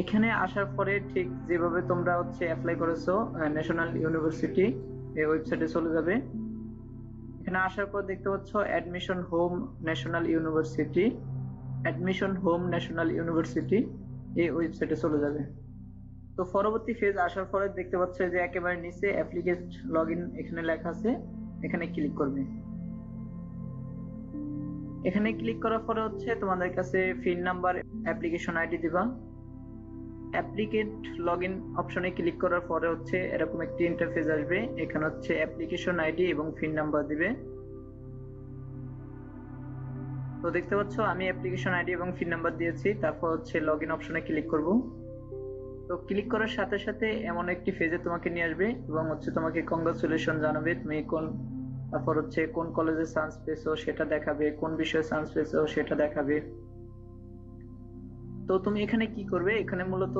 এখানে আসার পরে ঠিক যেভাবে তোমরা হচ্ছে অ্যাপ্লাই করেছ ন্যাশনাল ইউনিভার্সিটি এই ওয়েবসাইটে চলে যাবে। এখানে আসার পর দেখতে পাচ্ছ admission home national university admission home national university এই ওয়েবসাইটে চলে যাবে। তো পরবর্তী ফেজ আসার পরে দেখতে পাচ্ছ যে একেবারে নিচে অ্যাপ্লিকেট লগইন এখানে লেখা আছে, এখানে ক্লিক করবে। এখানে ক্লিক করার পরে হচ্ছে তোমাদের কাছে ফিন নাম্বার অ্যাপ্লিকেশন আইডি দিবা। অ্যাপ্লিকেট লগইন অপশনে ক্লিক করার পরে হচ্ছে এরকম একটি ইন্টারফেস আসবে। এখানে হচ্ছে অ্যাপ্লিকেশন আইডি এবং ফিন নাম্বার দিবে। তো দেখতে পাচ্ছ, আমি অ্যাপ্লিকেশন আইডি এবং ফিন নাম্বার দিয়েছি। তারপর হচ্ছে লগইন অপশনে ক্লিক করব। তো ক্লিক করার সাথে সাথে এমন একটি ফেজে তোমাকে নিয়ে আসবে এবং হচ্ছে তোমাকে কংগ্রাচুলেশন জানাবে তুমি কোন, তারপর হচ্ছে কোন কলেজে চান্স পেয়েছ সেটা দেখাবে, কোন বিষয়ে চান্স পেয়েছ সেটা দেখাবে। তো তুমি এখানে কি করবে? এখানে মূলত